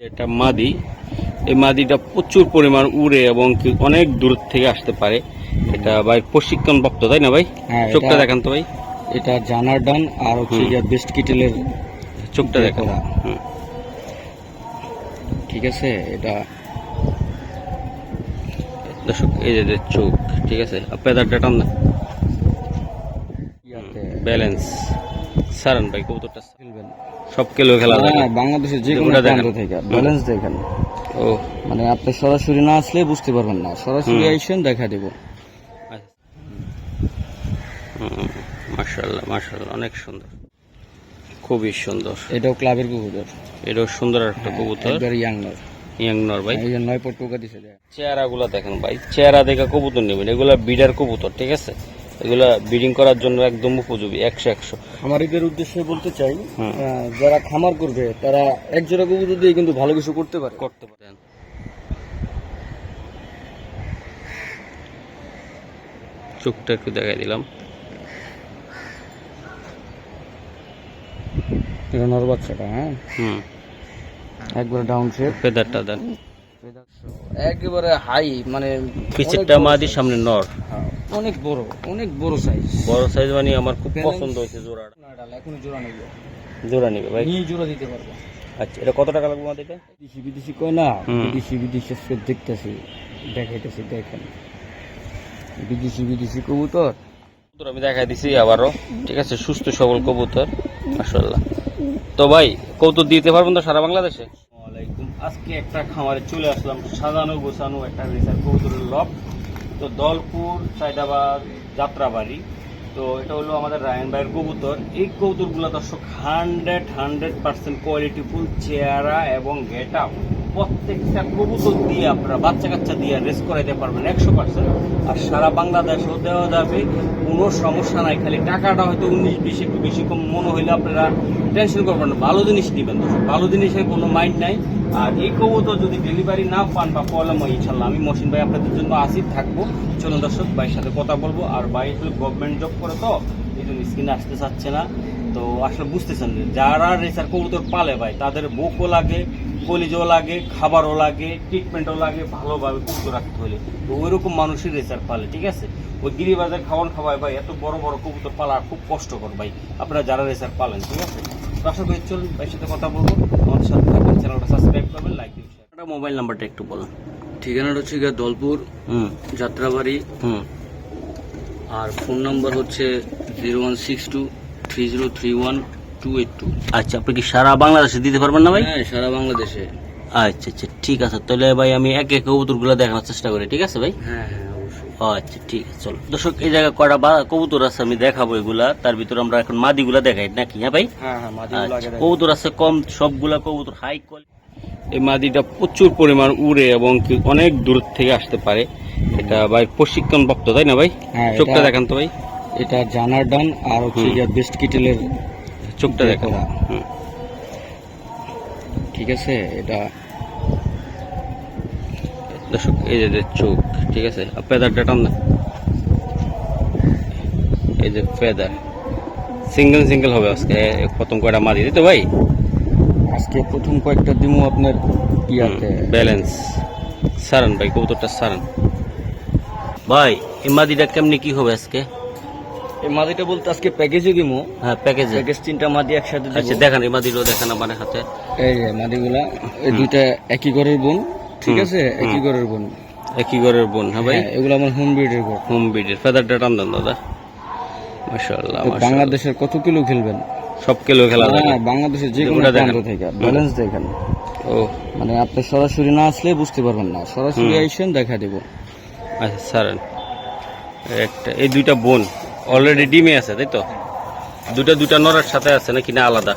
এটা মাদি। এই মাদিটা প্রচুর পরিমাণ উড়ে এবং অনেক দূর থেকে আসতে পারে। এটা ভাই প্রশিক্ষণ প্রাপ্ত তাই না ভাই? হ্যাঁ, চোখটা দেখান তো ভাই। এটা জানার ডান আর হচ্ছে। বেস্ট কিটেলের চোখটা দেখান। করা। ঠিক আছে এটা দর্শক এই যে চোখ ঠিক আছে? পেদারটা টান না ব্যালেন্স। সারান ভাই কবুতরটা। খেলবেন সব কেলো খেলা যায় হ্যাঁ, বাংলাদেশের যে কোনো প্রান্ত থেকে ব্যালেন্স দেখেন। ও। মানে আপনি সরাসরি না আসলে বুঝতে পারবেন না। সরাসরি আইসেন দেখা দেব। মাশাল্লাহ মাশাল্লাহ অনেক সুন্দর। খুবই সুন্দর। এটাও ক্লাবের কবুতর। এটাও সুন্দর একটা কবুতর। একবার ইয়াং নর ইয়াং নর ভাই। এই যে নয় পর টোকা দিছে দেখ। চেহারা গুলা দেখেন ভাই। চেহারা দেখে কবুতর নেবেন। এগুলা বিডার কবুতর ঠিক আছে? এগুলা ব্রিডিং করার জন্য একদম উপযোগী একশো একশো। খামারিদের উদ্দেশ্যে বলতে চাই যারা খামার করবে তারা এক জোড়া কবুতর দিয়ে কিন্তু ভালো কিছু করতে পারে। করতে পারেন চোখটা একটু দেখাই দিলাম। নর বাচ্চাটা হ্যাঁ? হুম। একবার ডাউন শেপ ফেদারটা দেন। একেবারে হাই মানে পিছেরটা মাদি সামনে নর। হ্যাঁ, অনেক বড় অনেক বড় সাইজ বড় সাইজ মানে আমার খুব পছন্দ হয়েছে জোড়াটা। এখনই জোড়া নেবে। জোড়া নিবে ভাই? নিয়ে জোড়া দিতে পারব। আচ্ছা এটা কত টাকা লাগবে আমাদের এটা বিদেশি বিদেশি কয় না বিদেশি বিদেশি সব দেখতেছি দেখাইতেছি দেখেন। বিদেশি বিদেশি কবুতর। কবুতর আমি দেখাই দিছি আবারও। ঠিক আছে সুস্থ সবল কবুতর মাশাল্লাহ তো ভাই কৌতুক দিতে পারবেন তো সারা বাংলাদেশে? আজকে একটা খামারে চলে আসলাম সাজানো গোছানো একটা রিসার কবুতরের লব তো দলপুর সাইদাবাদ যাত্রাবাড়ি। তো এটা হলো আমাদের রায়ন ভাইয়ের কবুতর। এই কবুতরগুলো দর্শক হান্ড্রেড হান্ড্রেড পার্সেন্ট কোয়ালিটিফুল চেহারা এবং গেট প্রত্যেকটা কবুতর দিয়ে আপনারা বাচ্চা কাচ্চা দিয়ে রেস করাইতে পারবেন একশো পার্সেন্ট আর সারা বাংলাদেশও দেওয়া যাবে। কোনো সমস্যা নাই। খালি টাকাটা হয়তো উনিশ, বিশ একটু বেশি কম মনে হইলে আপনারা টেনশন করবেন ভালো জিনিস নেবেন ভালো জিনিসের কোনো মাইন্ড নাই। আর এই কবুতর যদি ডেলিভারি না পান বা প্রবলেম হয় ইনশাল্লাহ আমি মসিন ভাই আপনাদের জন্য আসি, থাকব। চলুন দর্শক, ভাইয়ের সাথে কথা বলব। আর ভাই আসলে গভর্নমেন্ট জব করে তো, এই জন্য স্ক্রিনে আসতে চাচ্ছে না। তো আসলে বুঝতেছেন, যারা রেসার কবুতর পালে ভাই, তাদের বুকও লাগে, কলিজও লাগে, খাবারও লাগে ট্রিটমেন্টও লাগে, ভালোভাবে সুস্থ রাখতে হলে। তো ওইরকম মানুষই রেসার পালে, ঠিক আছে? ওই গিরিবাজার খাওয়ান খাওয়ায় ভাই, এত বড় বড় কবুতর পালা খুব কষ্টকর ভাই, আপনারা যারা রেসার পালেন, ঠিক আছে? তো আশা করি চলুন, ভাইয়ের সাথে কথা বলব। আমাদের সাথে চ্যানেলটা সাবস্ক্রাইব করবেন লাইক দিন শেয়ার মোবাইল নাম্বারটা একটু বলুন। ঠিকানাটা হচ্ছে গিয়ে দলপুর হুম। যাত্রাবাড়ি। হুম। আর ফোন নাম্বার হচ্ছে zero one six two three zero three one two eight two. আচ্ছা আপনি কি সারা বাংলাদেশে দিতে পারবেন না ভাই? হ্যাঁ সারা বাংলাদেশে। আচ্ছা আচ্ছা ঠিক আছে। তাহলে ভাই আমি এক এক কবুতরগুলো দেখানোর চেষ্টা করি ঠিক আছে ভাই? হ্যাঁ হ্যাঁ। আচ্ছা ঠিক আছে চলো। দর্শক এই জায়গায় কয়টা বা কবুতর আছে আমি দেখাবো এগুলা। তার ভিতরে আমরা এখন মাদিগুলা দেখাই নাকি? হ্যাঁ ভাই? হ্যাঁ হ্যাঁ আচ্ছা। কবুতর আছে কম সবগুলা কবুতর হাই কোয়ালিটি এই মাদিটা প্রচুর পরিমাণ উড়ে এবং কি অনেক দূর থেকে আসতে পারে। এটা ভাই প্রশিক্ষণ প্রাপ্ত তাই না ভাই? হ্যাঁ, চোখটা দেখান তো ভাই। এটা জানার ডান আর হচ্ছে বেস্ট কিটেলের চোখটা দেখান। হুম। ঠিক আছে এটা দর্শক এই যে চোখ ঠিক আছে? আর ফেদারটা টান না এই যে ফেদার সিঙ্গেল সিঙ্গেল হবে আজকে প্রথম কয়টা মাদি দিতে ভাই? আজকে প্রথম কয়েকটা দিমু আপনার ইয়াতে। ব্যালেন্স সারান ভাই কবুতরটা সারান। ভাই এই মাদিটা কেমনি কি হবে আজকে? এই মাদিটা বলতে আজকে প্যাকেজে দিমু। হ্যাঁ প্যাকেজে প্যাকেজ তিনটা মাদি একসাথে আচ্ছা দেখান এই মাদিটাও দেখান আমার হাতে। এই যে মাদিগুলা এই দুইটা একই ঘরের বোন। ঠিক আছে? একই ঘরের বোন। একই ঘরের বোন হ্যাঁ ভাই? হ্যাঁ, এগুলো আমার হোম ব্রিডের ঘর। হোম বিডের ফেদারটা টান দেন দাদা। মাশাআল্লাহ বাংলাদেশের কত কিলো খেলবেন? সব কিলো খেলা বাংলাদেশের যে কোনো প্রান্ত থেকে ব্যালেন্স দেখেন ও। মানে আপনি সরাসরি না আসলে বুঝতে পারবেন না। সরাসরি আইসেন দেখা দেব। আচ্ছা সারান একটা এই দুইটা বোন অলরেডি ডিমে আছে তাই তো? দুটা দুটা নরের সাথে আছে নাকি না আলাদা?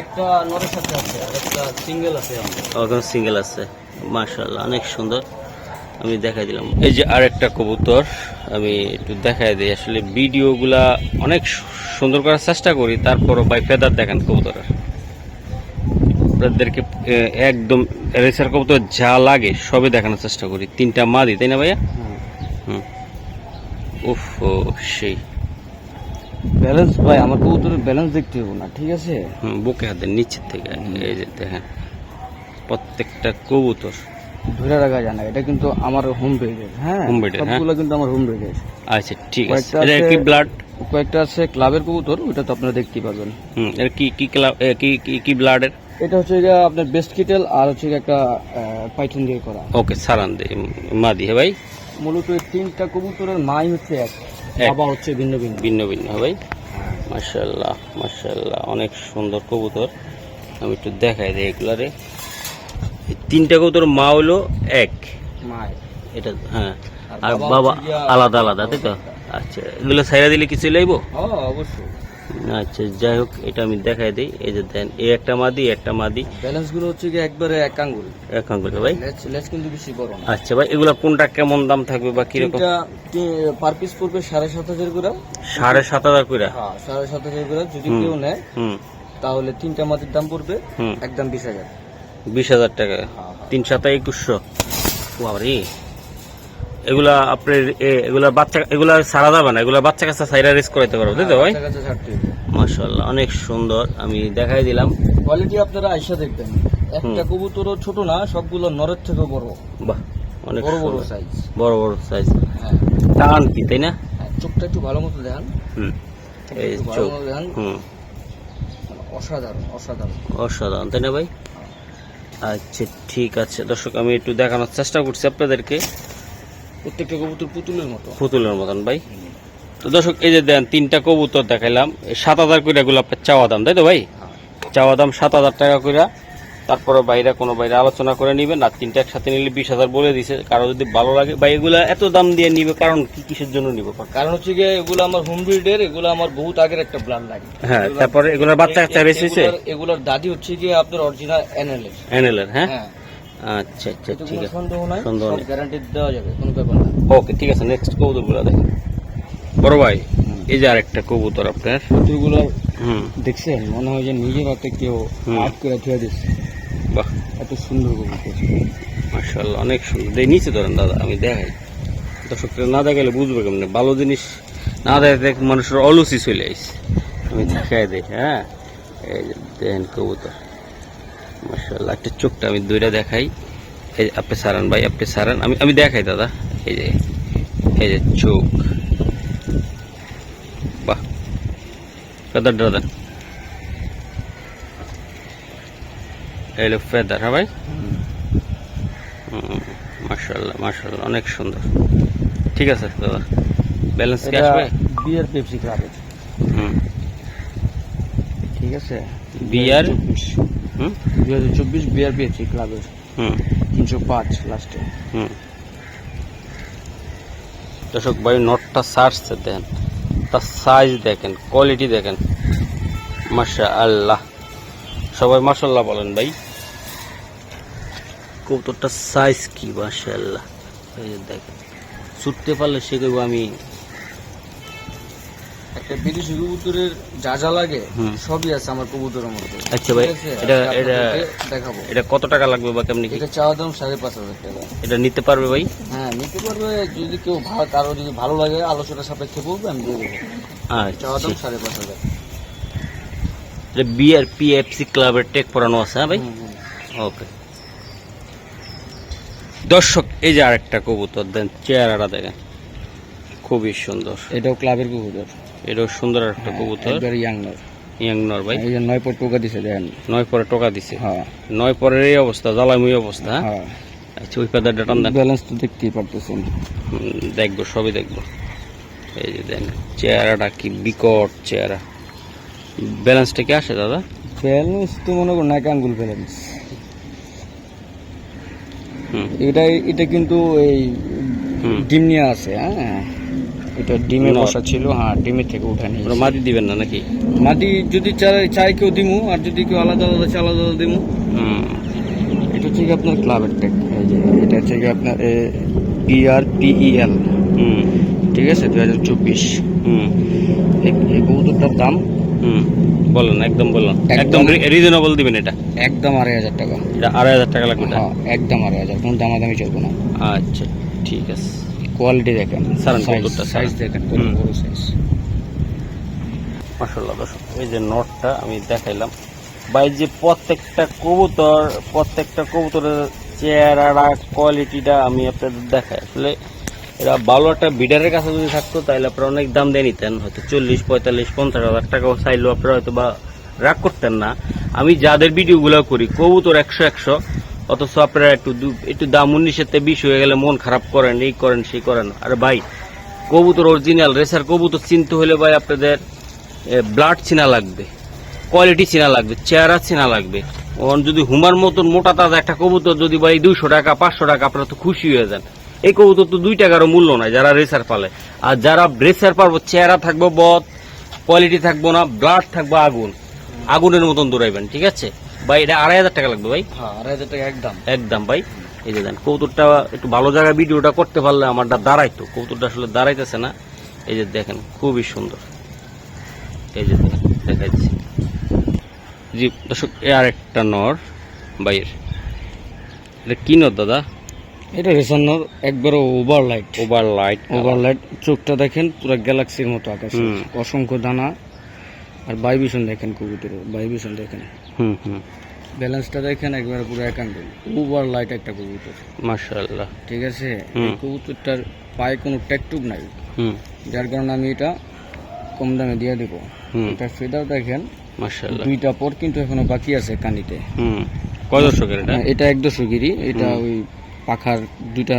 একটা নরের সাথে আছে একটা সিঙ্গেল আছে সিঙ্গেল আছে। মাশাআল্লাহ অনেক সুন্দর। আমি দেখাই দিলাম। এই যে আরেকটা কবুতর আমি একটু দেখাই দিই। আসলে ভিডিওগুলা অনেক সু- সুন্দর করার চেষ্টা করি তারপরও বাই ফেদার দেখান কবুতরের। আপনাদেরকে একদম রেসার কবুতর যা লাগে সবই দেখানোর চেষ্টা করি। তিনটা মাদি তাই না ভাইয়া? হুম। উফ সেই। ব্যালেন্স ভাই আমার কবুতরের ব্যালেন্স দেখতে হবে না ঠিক আছে? হুম বুকে হাতের নিচের থেকে। এই যে দেখেন। প্রত্যেকটা কবুতর। ধরে রাখা যায় না এটা কিন্তু আমার হোম ব্রিডের হ্যাঁ breed হ্যাঁ? সবগুলো কিন্তু আমার হোম ব্রিডের আচ্ছা ঠিক আছে। এটা কি ব্লাড কয়েকটা আছে ক্লাবের কবুতর ওটা তো আপনারা দেখতেই পাবেন হুম এটা কি কি ক্লাব কি কি- কি ব্লাডের এটা হচ্ছে গিয়ে আপনার বেস্ট কিটেল আর হচ্ছে একটা পাইথন দিয়ে করা। ওকে সারান দে মাদি হ্যাঁ ভাই। মূলত এই তিনটা কবুতরের মাই হচ্ছে এক। বাবা হচ্ছে ভিন্ন ভিন্ন। ভিন্ন ভিন্ন হ্যাঁ ভাই। মাশাল্লাহ মাশাল্লাহ অনেক সুন্দর কবুতর। আমি একটু দেখাই দিই এগুলারে। এই তিনটা কবুতর মা হলো এক। এটা হ্যাঁ। আর বাবা আলাদা আলাদা তাই তো? আচ্ছা এগুলো সাইরা দিলে কিছু লাইব হ্যাঁ অবশ্যই। আচ্ছা যাই হোক এটা আমি দেখাই দিই। এই যে দেন এই একটা মাদি একটা মাদি ব্যালেন্সগুলো হচ্ছে কি একবারে এক আঙ্গুল। এক আঙ্গুল ভাই। লেজ কিন্তু বেশি বড় না। আচ্ছা ভাই এগুলা কোনটা কেমন দাম থাকবে বা কীরকম? পার পিস পড়বে সাড়ে সাত হাজার করে। সাড়ে সাত হাজার করে? হ্যাঁ সাড়ে সাত হাজার করে। যদি কেউ নেয় হুম। তাহলে তিনটা মাটির দাম পড়বে একদম বিশ হাজার। বিশ হাজার টাকা। হ্যাঁ, তিন সাতা একুশশো। বাবারে। এগুলা আপনার এগুলা বাচ্চা এগুলা সারা যাবে না। এগুলা বাচ্চা কাছে সাইরা রেস করাইতে পারব তাই তো ভাই? মাশাল্লাহ অনেক সুন্দর। আমি দেখাই দিলাম। কোয়ালিটি আপনারা আইসা দেখবেন। একটা কবুতরও ছোট না সবগুলো নরের থেকেও বড়। বাহ অনেক বড় বড় সাইজ বড় বড় সাইজ হ্যাঁ। টান কি তাই না? হ্যাঁ, চোখটা একটু ভালো মতো দেখান। হুম। এই চোখ হুম। মানে অসাধারণ অসাধারণ। অসাধারণ তাই না ভাই? আচ্ছা ঠিক আছে। দর্শক আমি একটু দেখানোর চেষ্টা করছি আপনাদেরকে। প্রত্যেকটা কবুতর পুতুলের মতো। পুতুলের মতন ভাই। তো দর্শক এই যে দেন তিনটা কবুতর দেখাইলাম। সাত হাজার করে এগুলো আপনার চাওয়া দাম তাই তো ভাই? চাওয়া দাম সাত হাজার টাকা করে তারপরে বাইরে কোনো বাইরে আলোচনা করে নিবেন আর তিনটা একসাথে নিলে বিশ হাজার বলে দিছে। কারও যদি ভালো লাগে বা এগুলা এত দাম দিয়ে নিবে কারণ কি কিসের জন্য নিবে? কারণ হচ্ছে গিয়ে এগুলো আমার হোম ব্রিডের এগুলো আমার বহুত আগের একটা ব্লাড লাগে। হ্যাঁ তারপরে এগুলোর বাচ্চা কাচ্চা বেশি হয়েছে? এগুলার- দাদি হচ্ছে গিয়ে আপনার অরিজিনাল এনএলএর এনএলের হ্যাঁ? আচ্ছা আচ্ছা ঠিক আছে। সন্দেহ নাই সন্দেহ নেই। গ্যারান্টি দেওয়া যাবে কোনো ব্যাপার না। ওকে ঠিক আছে নেক্সট কবুতরগুলো দেখেন বড় ভাই এই যে আরেকটা কবুতর আপনার। কবুতরগুলো হুম। দেখছেন মনে হয় যে নিজের হাতে কেউ। আট করে থুয়ে দিচ্ছে। বাহ। এত সুন্দর কবুতর মার্শাল্লাহ অনেক সুন্দর। দেখ নিচে ধরেন দাদা আমি দেখাই। দর্শকরা না দেখালে বুঝবে কেমন? ভালো জিনিস না দেখে দেখ মানুষের অলসি চলে আইছে আমি দেখাই দিই হ্যাঁ? এই যে দেখেন কবুতর। মার্শাল্লাহ একটা চোখটা আমি দুইটা দেখাই। এই যে আপনি সারান ভাই আপনি সারান। আমি আমি দেখাই দাদা। এই যে এই যে চোখ। বাহ। দাদা দাদা। এই হলো ফেদার হ্যাঁ ভাই মার্শাল্লাহ মার্শাল্লাহ অনেক সুন্দর ঠিক আছে দাদা ব্যালেন্স কি আসবে বিয়ার পেপসি ক্লাবের হুম ঠিক আছে বিয়ার হুম দুই হাজার চব্বিশ বিয়ার পেপসি ক্লাবের হুম তিনশো পাঁচ লাস্টে হুম দর্শক ভাই নটটা সার্চ দেন। তার সাইজ দেখেন কোয়ালিটি দেখেন। মাশা আল্লাহ সবাই মাশাল্লাহ বলেন ভাই। কবুতরটার সাইজ কি মাশা আল্লাহ এই যে দেখেন ছুটতে পারলে সে করব আমি একটা বিদেশি কবুতরের যা যা লাগে। সবই আছে আমার কবুতরের মধ্যে। আচ্ছা ভাই, এটা- এটা- দেখাবো। এটা কত টাকা লাগবে বা কেমনি এটা চাওয়া দাম সাড়ে পাঁচ হাজার টাকা। এটা নিতে পারবে ভাই? হ্যাঁ নিতে পারবে যদি কেউ ভালো কারও যদি ভালো লাগে আলোচনা সাপেক্ষে বলবে আমি দিয়ে দেবো। চাওয়া দাম আচ্ছা সাড়ে পাঁচ হাজার। এটা বিআর পিএফসি ক্লাবের টেক পড়ানো আছে হ্যাঁ ভাই। ওকে দর্শক এই যে আরেকটা কবুতর দেন চেহারাটা দেখেন। খুবই সুন্দর। এটাও ক্লাবের কবুতর। এটাও সুন্দর একটা কবুতর। একবার ইয়াং নর ইয়াং নর ভাই। এই যে নয় পর টোকা দিছে দেখেন। নয় পরে টোকা দিছে। হ্যাঁ। নয় পরের এই অবস্থা জ্বালাময় অবস্থা। হ্যাঁ? হ্যাঁ আচ্ছা ওই পেদার ডাটান দেন। ব্যালেন্স তো দেখতেই পারতেছেন। দেখব সবই দেখব। এই যে দেন চেহারাটা কি বিকট চেহারা। ব্যালেন্সটা কি আসে দাদা? ব্যালেন্স তো মনে করুন এক আঙ্গুল ব্যালেন্স। এটা এটা কিন্তু এই ডিম নিয়ে আছে হ্যাঁ। এটা ডিমে। বসা ছিল হ্যাঁ ডিমের থেকে উঠে নিয়ে মাটি দিবেন না নাকি? মাটি যদি চাই কেউ দিমু আর যদি কেউ আলাদা আলাদা চাই আলাদা আলাদা দিমু। এটা হচ্ছে আপনার ক্লাবের টেক এই যে এটা হচ্ছে আপনার বিআর পিইএল হুম। ঠিক আছে দু হাজার চব্বিশ। হুম। এই কবুতরটার দাম? হুম বলুন একদম বলুন। একদম। রিজনেবল দিবেন এটা? একদম আড়াই হাজার টাকা। এটা আড়াই হাজার টাকা লাগবে হ্যাঁ একদম আড়াই হাজার কোনো দামাদামি চলবে না। আচ্ছা ঠিক আছে। কোয়ালিটি দেখেন সাইজ দেখেন। বড় সাইজ মাসাল্লাহ দর্শক এই যে নটটা আমি দেখাইলাম। ভাই যে প্রত্যেকটা কবুতর প্রত্যেকটা কবুতরের চেহারাটা কোয়ালিটিটা আমি আপনাদের দেখাই। আসলে এরা ভালো একটা বিডারের কাছে যদি থাকতো, তাহলে আপনারা অনেক দাম দিয়ে নিতেন। হয়তো চল্লিশ, পঁয়তাল্লিশ, পঞ্চাশ হাজার টাকাও চাইলেও আপনারা হয়তো বা রাগ করতেন না। আমি যাদের ভিডিওগুলো করি, কবুতর একশো একশো। অথচ আপনারা একটু একটু দাম উনিশের বিশ হয়ে গেলে মন খারাপ করেন, এই করেন, সেই করেন। আর ভাই, কবুতর অরিজিনাল রেসার কবুতর চিনতে হলে ভাই আপনাদের ব্লাড চিনা লাগবে কোয়ালিটি চেনা লাগবে, চেহারা চেনা লাগবে। যদি হুমার মতন মোটা তাজা একটা কবুতর যদি ভাই দুইশো টাকা, পাঁচশো টাকা, আপনারা তো খুশি হয়ে যান। এই কবুতর তো দুই টাকারও মূল্য নাই যারা রেসার পালে। আর যারা রেসার পারব চেহারা থাকব বদ কোয়ালিটি থাকব না ব্লাড থাকব আগুন। আগুনের মতন দৌড়াইবেন ঠিক আছে? ভাই এটা আড়াই হাজার টাকা লাগবে ভাই? হ্যাঁ আড়াই হাজার টাকা একদম। একদম ভাই। এই যে দেন কৌতুরটা একটু ভালো জায়গায় ভিডিওটা করতে পারলে আমারটা দাঁড়াইতো কৌতুরটা আসলে দাঁড়াইতেছে না। এই যে দেখেন খুবই সুন্দর। এই যে দেখেন দেখাচ্ছি জি দর্শক এ আরেকটা নর বাইয়ের এটা কি নর দাদা? এটা রেসানোর একবারে over light over light over light চোখটা দেখেন পুরো গ্যালাক্সির মতো আকাশ। অসংখ্য দানা আর বাইবিশন দেখেন কবুতরের বাইবিশন দেখেন। হুম হুম। ব্যালেন্সটা দেখেন একবারে পুরো একাঙ্গ ওভার লাইট একটা কবুতর। মাশাআল্লাহ। ঠিক আছে। এই কবুতরটার পায়ে কোনো ট্যাকটুক নাই। হুম। যার কারণে আমি এটা কম দামে দিয়ে দেব। এটা ফেদাও দেখেন। মাশাআল্লাহ। দুইটা পর কিন্তু এখনও বাকি আছে কানিতে। হুম। কয় দর্শকের এটা? হ্যাঁ, এটা এক দশগিরি এটা ওই পাখার দুইটা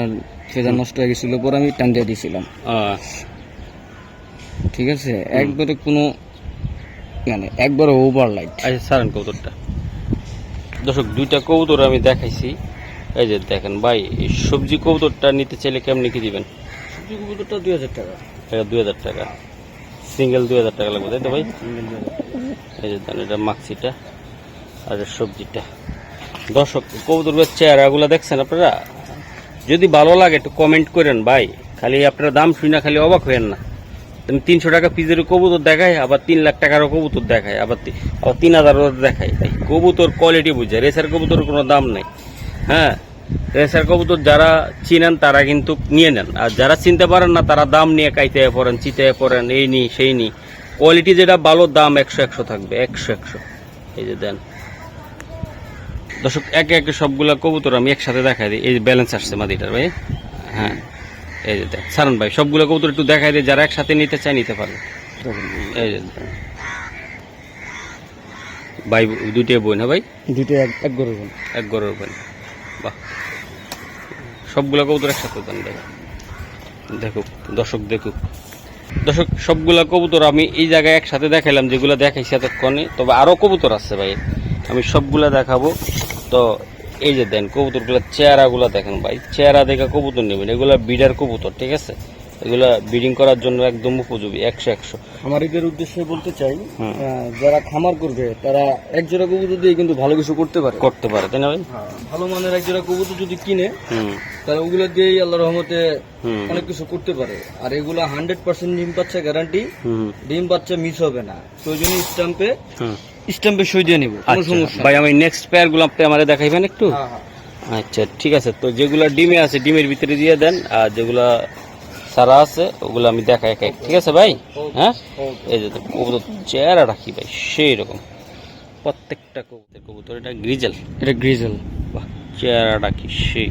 ফেদার নষ্ট হয়ে গেছিল পর আমি টান দিয়ে দিয়েছিলাম। ঠিক আছে? একবারে কোনো মানে একবারে ওভার লাইট আচ্ছা সারেন কবুতরটা। দর্শক দুইটা কবুতর আমি দেখাইছি। এই যে দেখেন ভাই এই সবজি কবুতরটা নিতে চাইলে কেমনি কি দিবেন? সবজি কবুতরটা দুই হাজার টাকা। এটা দুই হাজার টাকা। সিঙ্গেল দুই হাজার টাকা লাগবে তাই তো ভাই? এই যে দেন এটা মাক্সিটা আর সবজিটা। দর্শক কবুতরের চেহারাগুলো দেখছেন আপনারা? যদি ভালো লাগে একটু কমেন্ট করেন, ভাই। খালি আপনার দাম শুই না খালি অবাক হয়েন না। তুমি তিনশো টাকা পিসের কবুতর দেখায় আবার তিন লাখ টাকারও কবুতর দেখায় আবার আবার তিন হাজারও দেখায় তাই কবুতর কোয়ালিটি বুঝে, রেসার কবুতর কোনো দাম নেই। হ্যাঁ রেসার কবুতর যারা চিনেন, তারা কিন্তু নিয়ে নেন। আর যারা চিনতে পারেন না, তারা দাম নিয়ে কাইতে পড়েন, চিতে পড়েন, এই নি, সেই নি। কোয়ালিটি যেটা ভালো, দাম একশো একশো থাকবে, একশো একশো। এই যে দেন। দর্শক একে একে সবগুলা কবুতর আমি একসাথে দেখাই দিই। এই যে ব্যালেন্স আসছে মাদিটার ভাই। হ্যাঁ এই যে দেখ সারন ভাই সবগুলো কবুতর একটু দেখাই দিই যারা একসাথে নিতে চায় নিতে পারবে এই যে ভাই দুইটাই বই না ভাই? দুইটা এক এক গরু এক গরের বই বাহ। সবগুলো কবুতর একসাথে দেন ভাই। দেখুক দর্শক দেখুক। দর্শক সবগুলা কবুতর আমি এই জায়গায় একসাথে দেখাইলাম যেগুলো দেখাইছি এতক্ষণে। তবে আরও কবুতর আছে ভাই। আমি সবগুলা দেখাবো। তো এই যে দেন কবুতরগুলো চেহারাগুলো দেখেন ভাই। চেহারা দেখে কবুতর নেবেন। এগুলা বিডার কবুতর ঠিক আছে? এগুলা ব্রিডিং করার জন্য একদম উপযোগী একশো একশো। আমার এদের উদ্দেশ্যে বলতে চাই যারা খামার করবে তারা এক জোড়া কবুতর দিয়ে কিন্তু ভালো কিছু করতে পারে। করতে পারে তাই না ভাই? হ্যাঁ, ভালো মানের এক জোড়া কবুতর যদি কিনে তাহলে ওগুলো দিয়েই আল্লাহ রহমতে অনেক কিছু করতে পারে। আর এগুলো হান্ড্রেড পার্সেন্ট ডিম পাচ্ছে গ্যারান্টি ডিম বাচ্চা মিস হবে না। প্রয়োজনীয় স্টাম্পে হুম স্টাম্পে সই দিয়ে নিব কোনো আচ্ছা সমস্যা ভাই আমি নেক্সট পেয়ারগুলো আপনি আমাদের দেখাইবেন একটু? হ্যাঁ, হ্যাঁ। আচ্ছা ঠিক আছে। তো যেগুলা ডিমে আছে ডিমের ভিতরে দিয়ে দেন আর যেগুলা সারা আছে ওগুলো আমি দেখাই একাই। ঠিক আছে ভাই? হ্যাঁ? এই যে কবুতর চেহারাটা কি ভাই সেই রকম। প্রত্যেকটা কবুতর কবুতর এটা গ্রিজেল। এটা গ্রিজেল। বাহ চেহারাটা রাখি সেই।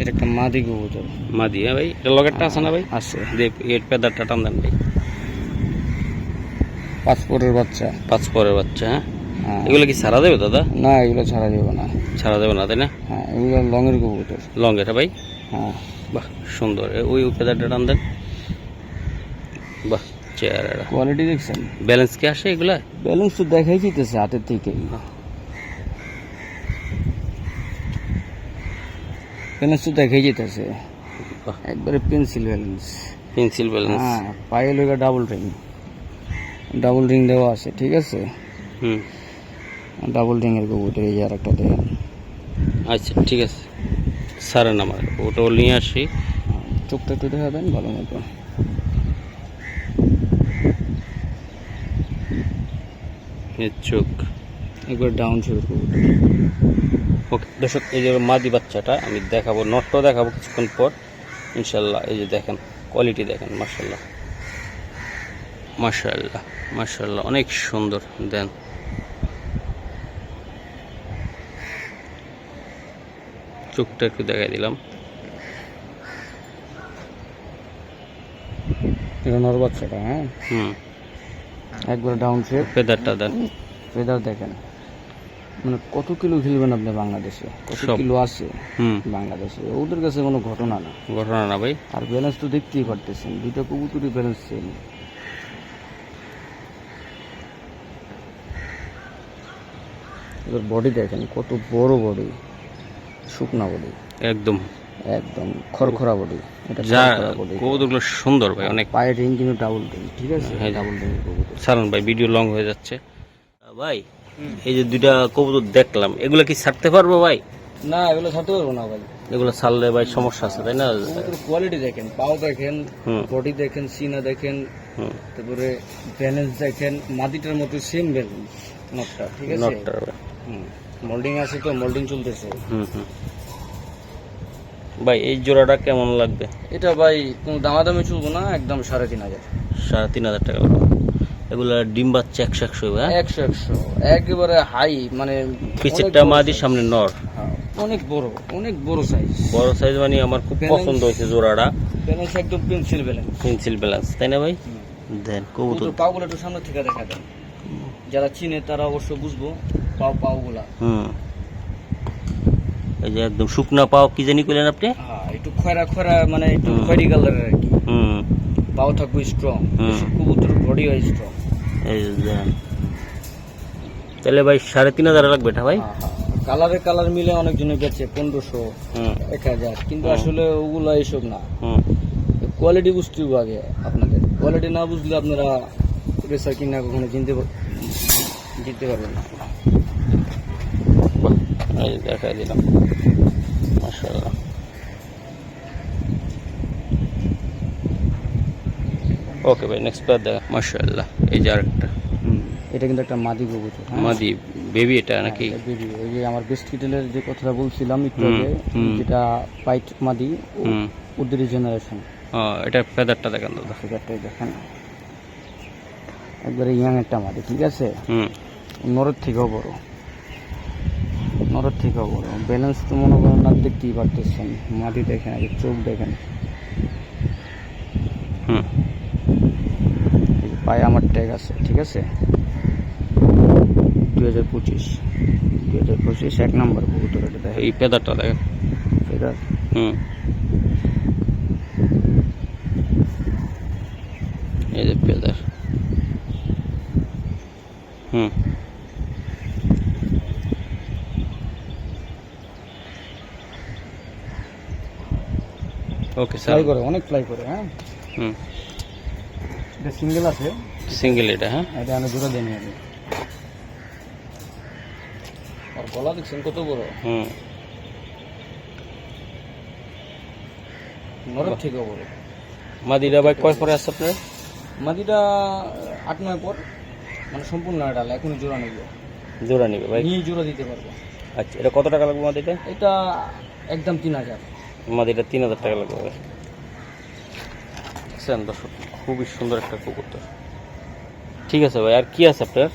এটা একটা মাদি কবুতর। মাদি হ্যাঁ ভাই? এটা লগেরটা আছে না ভাই? আছে। এর পেদারটা টান দেন ভাই। পাসপোর্টের বাচ্চা। পাঁচ পরের বাচ্চা হ্যাঁ? হ্যাঁ। এগুলো কি সারা দেবে দাদা? না এগুলো ছাড়া যাবে না। ছাড়া দেবে না তাই না? হ্যাঁ এগুলো লংয়ের কবুতর। লং এটা ভাই? হ্যাঁ। বাহ সুন্দর। ওই পেদারটা টান দেন। বাহ চেহারাটা। কোয়ালিটি দেখছেন? ব্যালেন্স কি আসে এগুলা? ব্যালেন্স তো দেখাই যেতেছে হাতের থেকে ব্যালেন্স তো দেখাই যেতেছে একবারে পেন্সিল ব্যালেন্স পেন্সিল ব্যালেন্স হ্যাঁ পায়ে লোকা ডাবল রিং ডাবল রিং দেওয়া আছে ঠিক আছে? হুম। ডাবল রিং এর কবুতর এই আর একটা দেখেন। আচ্ছা ঠিক আছে। সারেন আমার ওটাও নিয়ে আসি। চোখটা একটু দেখা দেন ভালো মতো। চোখ। একবার ডাউন শুরু ওকে দর্শক এই যে মাদি বাচ্চাটা আমি দেখাবো নটটাও দেখাবো কিছুক্ষণ পর। ইনশাল্লাহ এই যে দেখেন কোয়ালিটি দেখেন মার্শাল্লাহ মাশাআল্লাহ মাশাআল্লাহ অনেক সুন্দর দেন। চোখটা একটু দেখাই দিলাম। নর বাচ্চাটা হ্যাঁ? হুম। একবার ডাউন শেপ ফেদারটা দেন। ওয়েদার দেখেন মানে কত কিলো খেলবেন আপনি বাংলাদেশে? কত কিলো আছে বাংলাদেশে? ওদের কাছে কোনো ঘটনা না। ঘটনা না ভাই। আর ব্যালেন্স তো দেখতেই পারতেছেন দুইটা কবুতরই ব্যালেন্স সেম এবার বডি দেখেন কত বড় বডি শুকনা বডি একদম। একদম খরখরা বডি এটা যা কবুতরগুলো সুন্দর ভাই অনেক। পায়ের রিং কিন্তু ডাবল রিং ঠিক আছে? হ্যাঁ। ডাবল রিং কবুতর। সারুন ভাই ভিডিও লং হয়ে যাচ্ছে। ভাই এই যে দুইটা কবুতর দেখলাম এগুলো কি ছাড়তে পারব ভাই? না এগুলো ছাড়তে পারব না ভাই। এগুলো ছাড়লে ভাই সমস্যা আছে তাই না? কবুতর কোয়ালিটি দেখেন পাও দেখেন বডি দেখেন সিনা দেখেন তারপরে ব্যালেন্স দেখেন মাটিটার মতো সেম ব্যালেন্স নটটা ঠিক আছে? নটটা মোল্ডিং আছে তো মোল্ডিং চলতেছে। হুম হুম। ভাই এই জোড়াটা কেমন লাগবে? এটা ভাই কোনো দামাদামি চলবো না একদম সাড়ে তিন হাজার। সাড়ে তিন হাজার টাকা এগুলা ডিম বাচ্চা একশো একশো হ্যাঁ? একশো একশো একেবারে হাই মানে পিছেরটা মাদি সামনে নর। হ্যাঁ, অনেক বড় অনেক বড় সাইজ বড় সাইজ মানে আমার খুব পছন্দ হয়েছে জোড়াটা। ব্যালেন্স একদম পেন্সিল ব্যালেন্স পেন্সিল ব্যালেন্স তাই না ভাই? দেন কবুতর। পাওগুলো একটু সামনে থেকে দেখা দেন যারা চিনে তারা অবশ্য বুঝব। পাও পাওগুলা। হুম। এই যে একদম শুকনা পাও কি জানি করলেন আপনি? হ্যাঁ একটু খয়রা খয়রা মানে একটু খয়রি কালারের আর কি। হুম। পাও থাকবে স্ট্রং। কবুতর বডি হয় স্ট্রং এই যে। তাহলে ভাই সাড়ে তিন হাজার লাগবে এটা ভাই? কালারে কালার মিলে অনেকজনে গেছে পনেরোশো এক হাজার। কিন্তু আসলে ওগুলো এইসব না। কোয়ালিটি বুঝতে হবে আগে আপনাদের কোয়ালিটি না বুঝলে আপনারা রেসার কিনা কখনো চিনতে জিততে পারবেন না। এই যে দেখাই দিলাম। মাশাআল্লাহ। ওকে ভাই নেক্সট প্লেয়ার দেখা। মাশাআল্লাহ এই যে আরেকটা। এটা কিন্তু একটা মাদি কবুতর হ্যাঁ? মাদি বেবি এটা নাকি? এটা baby। ওই যে আমার বেস্ট কিটেলের যে কথাটা বলছিলাম একটু আগে যেটা পাইট মাদি ওদের জেনারেশন এটা ফেদারটা দেখেন দাদা। সেটাই দেখেন। একবারে ইয়াং একটা মাদি ঠিক আছে? হুম। নরের থেকেও বড়। নরের থেকেও বড় ব্যালেন্স তো মনে করেন না দেখতেই পারতেছেন। মাটি দেখেন আগে চোখ দেখেন। হুম। পায়ে আমার ট্যাগ আছে ঠিক আছে? দুই হাজার পঁচিশ। দুই হাজার পঁচিশ এক নম্বর কবুতর এটা দেখেন। এই ফেদারটা দেখেন। এটা হুম। এই যে ফেদার হুম। ওকে ফ্লাই করে অনেক ফ্লাই করে হ্যাঁ? হুম। এটা সিঙ্গেল আছে। সিঙ্গেল এটা হ্যাঁ? এটা আমি দুটো দেনি আমি আর গলা দেখছেন কত বড়? হুম। নরের থেকেও বড় মাদিরা ভাই কয় পরে আসছে আপনার? মাদিটা আট নয় পর। মানে সম্পূর্ণ ডাল এখনই জোড়া নেব। জোড়া নিবে ভাই। নিয়ে জোড়া দিতে পারব। আচ্ছা এটা কত টাকা লাগবে মাদিটা এটা একদম তিন হাজার। মাদিটা তিন হাজার টাকা লাগবে। ভাই দেখছেন দর্শক খুবই সুন্দর একটা কুকুর কবুতর। ঠিক আছে ভাই আর কি আছে আপনার?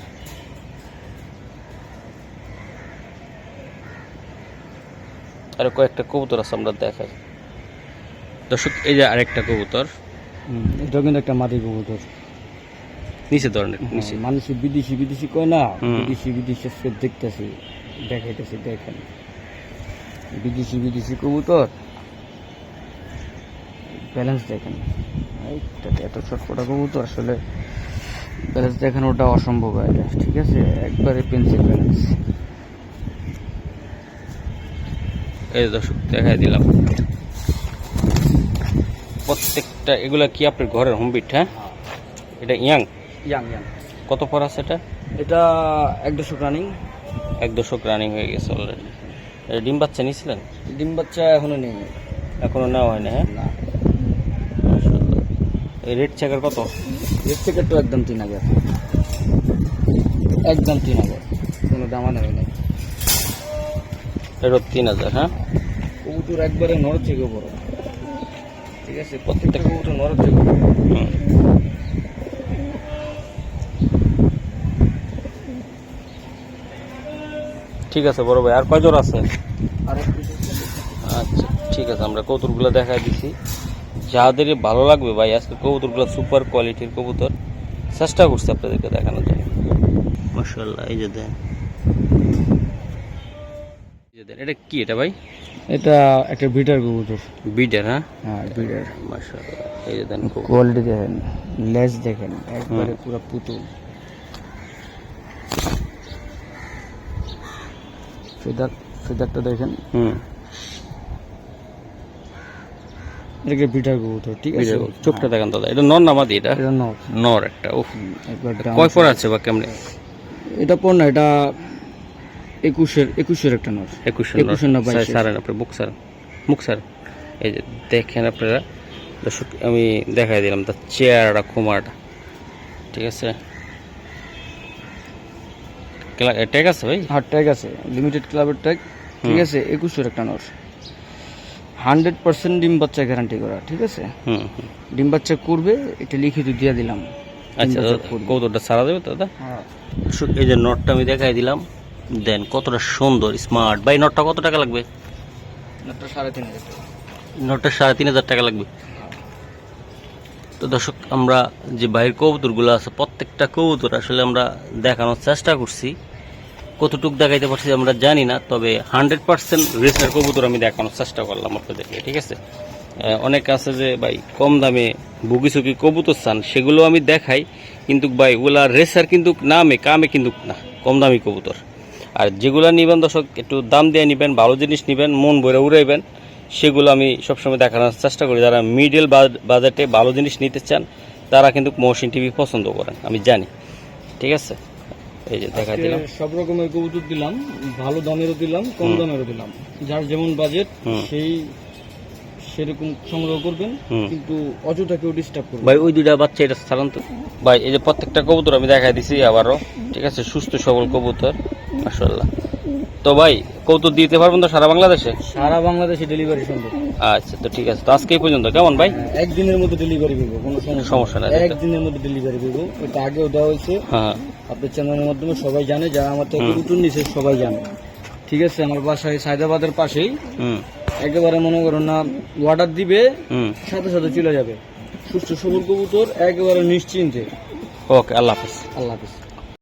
আরও কয়েকটা কবুতর আছে আমরা দেখাই। দর্শক এই যে আরেকটা কবুতর। এটাও কিন্তু একটা মাদি কবুতর। নিচে ধরনের নিচে। মানুষ বিদেশি বিদেশি কয় না? বিদেশি বিদেশি দেখতেছি দেখাইতেছি দেখেন। বিদেশি বিদেশি কবুতর। ব্যালেন্স দেখেন। এইটা এত ছটপটা কবুতর আসলে ব্যালেন্স দেখেন ওটা অসম্ভব এটা ঠিক আছে? একবারে পেন্সিল ব্যালেন্স এই দর্শক দেখাই দিলাম। প্রত্যেকটা এগুলা কি আপনার ঘরের হোমবিট হ্যাঁ? এটা ইয়াং? Young young. কত পর আছে এটা? এটা এক দেড়শো রানিং এক দশক রানিং হয়ে গেছে অলরেডি ডিম বাচ্চা নিয়েছিলেন? ডিম বাচ্চা এখনও নেই। এখনও নেওয়া হয়নি হ্যাঁ? না। রেড চেকার কত? রেড চেকার তো একদম তিন হাজার। একদম তিন হাজার। কোনো দামা নেবে না এটা তিন হাজার হ্যাঁ? কবুতর একবারে নড় থেকে বড়। ঠিক আছে প্রত্যেকটা কবুতর নড় চেক ঠিক আছে বড় ভাই আর কয় জোর আছে আচ্ছা ঠিক আছে আমরা কৌতুকগুলো দেখাই দিছি। যাদের ভালো লাগবে ভাই আজকে কবুতরগুলো সুপার কোয়ালিটির কবুতর। চেষ্টা করছি আপনাদেরকে দেখানোর জন্য। মাশাআল্লাহ এই যে দেন। এই যে দেন এটা কি এটা ভাই? এটা একটা বিটার কবুতর। বিডার হ্যাঁ? হ্যাঁ বিটার মাশাআল্লাহ এই যে দেন কোয়ালিটি দেখেন লেজ দেখেন একবারে পুরো পুতুল। ফেদার ফেদারটা দেখেন। হুম। এটাকে বিটার কবুতর ঠিক আছে? চোখটা দেখান দাদা এটা নর নামাদি এটা? এটা নর। নর একটা ডাউন কয় ফোর আছে বা কেমনে? এটা পর না এটা একুশের একুশের একটা নর। একুশ একুশের না বাইশের। সারেন আপনি মুখ সার মুখ সার। এই যে দেখেন আপনারা দর্শক আমি দেখাই দিলাম তার চেয়ারটা খুমারটা। ঠিক আছে? ট্যাগ আছে ভাই? হ্যাঁ ট্যাগ আছে লিমিটেড ক্লাবের ট্যাগ ঠিক আছে একুশের একটা নর। হান্ড্রেড পার্সেন্ট ডিম বাচ্চা গ্যারান্টি করা ঠিক আছে? হুম ডিম বাচ্চা করবে এটা লিখিত দিয়ে দিলাম। আচ্ছা। কৌতোটা সারা দেবে তো দাদা? হ্যাঁ। এই যে নটটা আমি দেখাই দিলাম দেন কতটা সুন্দর স্মার্ট ভাই নটটা কত টাকা লাগবে? নটটা সাড়ে তিন হাজার নটটা সাড়ে তিন হাজার টাকা লাগবে। তো দর্শক আমরা যে বাইরের কবুতরগুলো আছে প্রত্যেকটা কবুতর আসলে আমরা দেখানোর চেষ্টা করছি। কতটুক দেখাইতে পারছি আমরা জানি না, তবে হান্ড্রেড পার্সেন্ট রেসার কবুতর আমি দেখানোর চেষ্টা করলাম আপনাদেরকে, ঠিক আছে? অনেক আছে যে, ভাই, কম দামে বুকি সুকি কবুতর চান, সেগুলো আমি দেখাই, কিন্তু, ভাই, ওগুলা রেসার কিন্তু নামে, কামে কিন্তু না, কম দামি কবুতর। আর যেগুলো নিবেন, দর্শক, একটু দাম দিয়ে নিবেন, ভালো জিনিস নিবেন, মন ভরে উড়াইবেন, সেগুলো আমি সবসময় দেখানোর চেষ্টা করি। যারা মিডল বাজেটে ভালো জিনিস নিতে চান, তারা কিন্তু মহসিন টিভি পছন্দ করেন, আমি জানি, ঠিক আছে? এই যে দেখাই দিলাম। সব রকমের কবুতর দিলাম ভালো দামেরও দিলাম কম দামেরও দিলাম। যার যেমন বাজেট সেই সেরকম সংগ্রহ করবেন কিন্তু অযথা কেউ ডিস্টার্ব করবে ভাই ওই দুইটা বাচ্চা এটা স্থানান্তর। ভাই এই যে প্রত্যেকটা কবুতর আমি দেখাই দিছি আবারও ঠিক আছে? সুস্থ সবল কবুতর মাশাআল্লাহ। তো ভাই কবুতর দিতে পারবেন তো সারা বাংলাদেশে? সারা বাংলাদেশে ডেলিভারি সম্ভব। আচ্ছা তো ঠিক আছে। তো আজকে এই পর্যন্ত কেমন ভাই? একদিনের মধ্যে ডেলিভারি দেবো কোনো সমস্যা সমস্যা নাই। একদিনের মধ্যে ডেলিভারি দেবো এটা আগেও দেওয়া হয়েছে। হ্যাঁ। আপনার চ্যানেলের মাধ্যমে সবাই জানে যারা আমার থেকে। উঠুন নিছে সবাই জানে। ঠিক আছে আমার বাসায় সায়দাবাদের পাশেই। একেবারে মনে করো না অর্ডার দিবে সাথে সাথে চলে যাবে। সুস্থ সবল কবুতর একেবারে নিশ্চিন্তে। ওকে আল্লাহ হাফিজ। আল্লাহ হাফিজ।